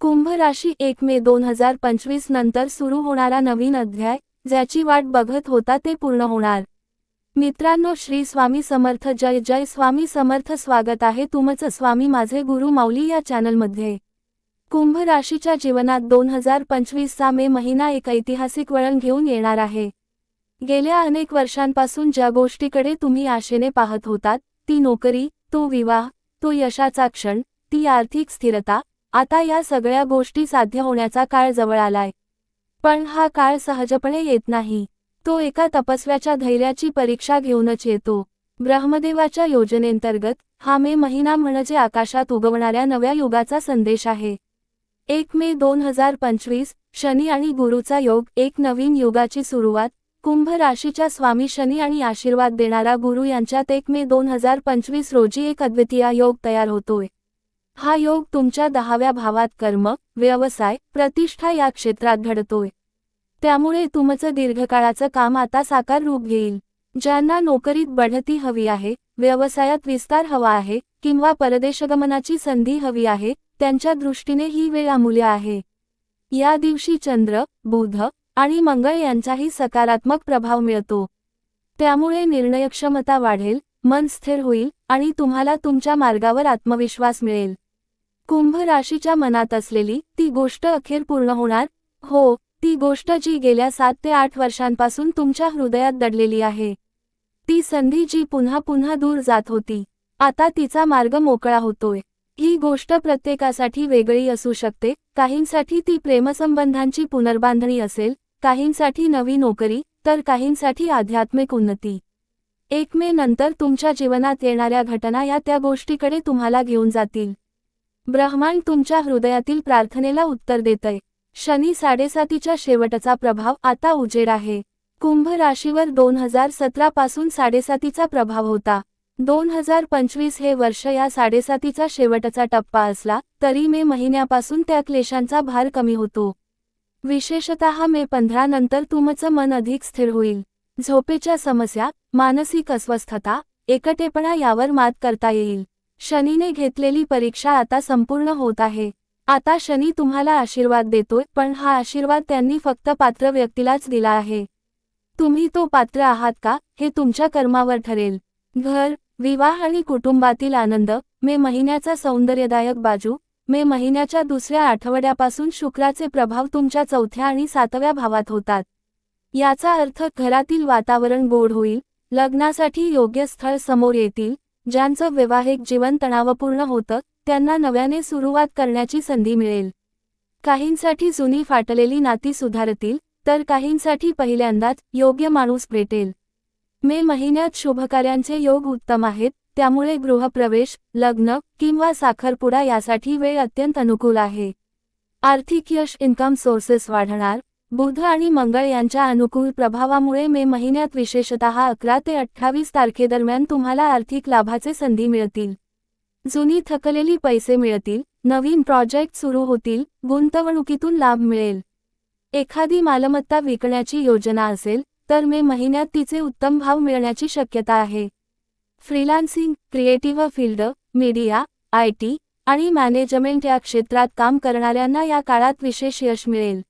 कुंभ राशी एक मे दोन हजार पंचवीस नंतर सुरू होणारा नवीन अध्याय ज्याची वाट बघत होता ते पूर्ण होणार. मित्रांनो श्री स्वामी समर्थ जय जय. स्वामी समर्थ स्वागत आहे तुमचं. स्वामी माझे गुरु माऊली या चॅनलमध्ये. कुंभ राशीच्या जीवनात दोन हजार पंचवीसचा मे महिना एक ऐतिहासिक वळण घेऊन येणार आहे. गेल्या अनेक वर्षांपासून ज्या गोष्टीकडे तुम्ही आशेने पाहत होतात ती नोकरी तो विवाह तो यशाचा क्षण ती आर्थिक स्थिरता आता या सगळ्या गोष्टी साध्य होण्याचा काळ जवळ आलाय. पण हा काळ सहजपणे येत नाही. तो एका तपस्व्याच्या धैर्याची परीक्षा घेऊनच येतो. ब्रह्मदेवाच्या योजनेंतर्गत हा मे महिना म्हणजे आकाशात उगवणाऱ्या नव्या युगाचा संदेश आहे. एक मे दोन हजार पंचवीस शनी आणि गुरुचा योग एक नवीन युगाची सुरुवात कुंभ राशीच्या स्वामी शनी आणि आशीर्वाद देणारा गुरु यांच्यात एक मे दोन हजार पंचवीस रोजी एक अद्वितीय योग तयार होतोय. हा योग तुमच्या दहाव्या भावात कर्म व्यवसाय प्रतिष्ठा या क्षेत्रात घडतोय. त्यामुळे तुमचं दीर्घकाळाचं काम आता साकार रूप घेईल. ज्यांना नोकरीत बढती हवी आहे व्यवसायात विस्तार हवा आहे किंवा परदेशगमनाची संधी हवी आहे त्यांच्या दृष्टीने ही वेळ अमूल्य आहे. या दिवशी चंद्र बुध आणि मंगळ यांचाही सकारात्मक प्रभाव मिळतो. त्यामुळे निर्णयक्षमता वाढेल मन स्थिर होईल आणि तुम्हाला तुमच्या मार्गावर आत्मविश्वास मिळेल. कुंभ राशीच्या मनात असलेली ती गोष्ट अखेर पूर्ण होणार? हो ती गोष्ट जी गेल्या सात ते आठ वर्षांपासून तुमच्या हृदयात दडलेली आहे. ती संधी जी पुन्हा पुन्हा दूर जात होती. आता तिचा मार्ग मोकळा होतोय. ही गोष्ट प्रत्येकासाठी वेगळी असू शकते. काहींसाठी ती प्रेमसंबंधांची पुनर्बांधणी असेल काहींसाठी नवी नोकरी तर काहींसाठी आध्यात्मिक उन्नती. एक मे नंतर तुमच्या जीवनात येणाऱ्या घटना या त्या गोष्टीकडे तुम्हाला घेऊन जातील. ब्रह्मांड तुमच्या हृदयातील प्रार्थनेला उत्तर देतय. शनी साडेसातीच्या शेवटचा प्रभाव आता उजेड आहे. कुंभ राशीवर दोन हजार सतरा पासून साडेसातीचा प्रभाव होता. दोन हजार पंचवीस हे वर्ष या साडेसातीचा शेवटचा टप्पा असला तरी मे महिन्यापासून त्या क्लेशांचा भार कमी होतो. विशेषतः मे पंधरा नंतर तुमचं मन अधिक स्थिर होईल. झोपेच्या समस्या मानसिक अस्वस्थता एकटेपणा यावर मात करता येईल. शनीने घेतलेली परीक्षा आता संपूर्ण होत आहे. आता शनी तुम्हाला आशीर्वाद देतोय पण हा आशीर्वाद त्यांनी फक्त पात्र व्यक्तीलाच दिला आहे. तुम्ही तो पात्र आहात का हे तुमच्या कर्मावर ठरेल. घर विवाह आणि कुटुंबातील आनंद मे महिन्याचा सौंदर्यदायक बाजू मे महिन्याच्या दुसऱ्या आठवड्यापासून शुक्राचे प्रभाव तुमच्या चौथ्या आणि सातव्या भावात होतात. याचा अर्थ घरातील वातावरण गोड होईल लग्नासाठी योग्य स्थळ समोर येतील ज्यांचं वैवाहिक जीवन तणावपूर्ण होतं त्यांना नव्याने सुरुवात करण्याची संधी मिळेल. काहींसाठी जुनी फाटलेली नाती सुधारतील तर काहींसाठी पहिल्यांदाच योग्य माणूस भेटेल. मे महिन्यात शुभकार्यांचे योग उत्तम आहेत त्यामुळे गृहप्रवेश लग्न किंवा साखरपुडा यासाठी वेळ अत्यंत अनुकूल आहे. आर्थिक यश इन्कम सोर्सेस वाढणार बुध आणि मंगळ यांच्या अनुकूल प्रभावामुळे मे महिन्यात विशेषतः अकरा ते अठ्ठावीस तारखेदरम्यान तुम्हाला आर्थिक लाभाचे संधी मिळतील. जुनी थकलेली पैसे मिळतील नवीन प्रोजेक्ट सुरू होतील गुंतवणुकीतून लाभ मिळेल. एखादी मालमत्ता विकण्याची योजना असेल तर मे महिन्यात तिचे उत्तम भाव मिळण्याची शक्यता आहे. Freelancing creative field media I T आणि मॅनेजमेंट या क्षेत्रात काम करणाऱ्यांना या काळात विशेष यश मिळेल.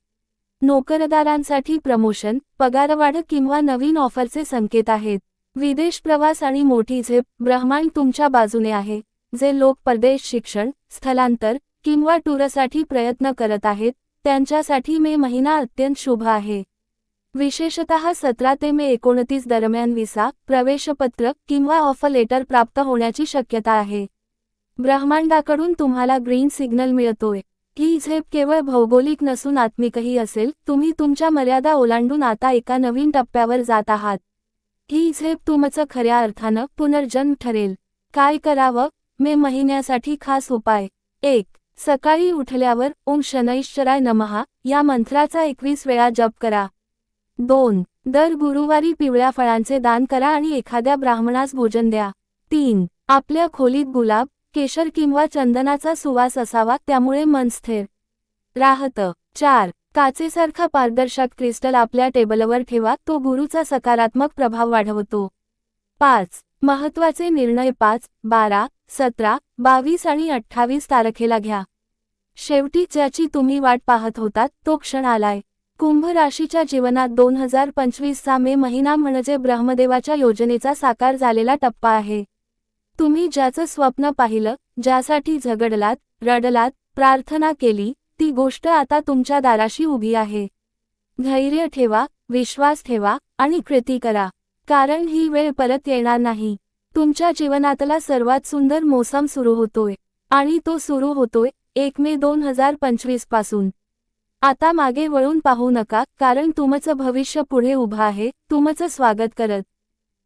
नोकरदारांसाठी प्रमोशन पगारवाढ किंवा नवीन ऑफरचे संकेत आहेत. विदेश प्रवास आणि मोठी झेप ब्रह्मांड तुमच्या बाजूने आहे. जे लोक परदेश शिक्षण स्थलांतर किंवा टूरसाठी प्रयत्न करत आहेत त्यांच्यासाठी मे महिना अत्यंत शुभ आहे. विशेषतः सतरा ते मे एकोणतीस दरम्यान विसा प्रवेशपत्र किंवा ऑफर लेटर प्राप्त होण्याची शक्यता आहे. ब्रह्मांडाकडून तुम्हाला ग्रीन सिग्नल मिळतोय. ही झेप केवळ भौगोलिक नसून आत्मिकही असेल तुम्ही तुमच्या मर्यादा ओलांडून आता एका नवीन टप्प्यावर जात आहात. ही झेप तुमचं खऱ्या अर्थानं पुनर्जन्म ठरेल. काय करावं? मे महिन्यासाठी खास उपाय. एक सकाळी उठल्यावर ओम शनैश्चराय नमहा या मंत्राचा एकवीस वेळा जप करा. दोन दर गुरुवारी पिवळ्या फळांचे दान करा आणि एखाद्या ब्राह्मणास भोजन द्या. तीन आपल्या खोलीत गुलाब केशर किंवा चंदनाचा सुवास असावा त्यामुळे मन स्थिर. राहतं. चार. काचेसारखा पारदर्शक क्रिस्टल आपल्या टेबलवर ठेवा तो गुरुचा सकारात्मक प्रभाव वाढवतो. पाच. महत्त्वाचे निर्णय पाच. बारा. सतरा. बावीस आणि अठ्ठावीस तारखेला घ्या. शेवटी ज्याची तुम्ही वाट पाहत होतात तो क्षण आलाय. कुंभ राशीच्या जीवनात दोन हजार पंचवीसचा मे महिना म्हणजे ब्रह्मदेवाच्या योजनेचा साकार झालेला टप्पा आहे. तुम्ही ज्याचं स्वप्न पाहिलं ज्यासाठी झगडलात रडलात प्रार्थना केली ती गोष्ट आता तुमच्या दाराशी उभी आहे. धैर्य ठेवा विश्वास ठेवा आणि कृती करा. कारण ही वेळ परत येणार नाही. तुमच्या जीवनातला सर्वात सुंदर मोसम सुरू होतोय. आणि तो सुरू होतोय एक मे दोन हजार पंचवीसपासून. आता मागे वळून पाहू नका कारण तुमचं भविष्य पुढे उभं आहे तुमचं स्वागत करत.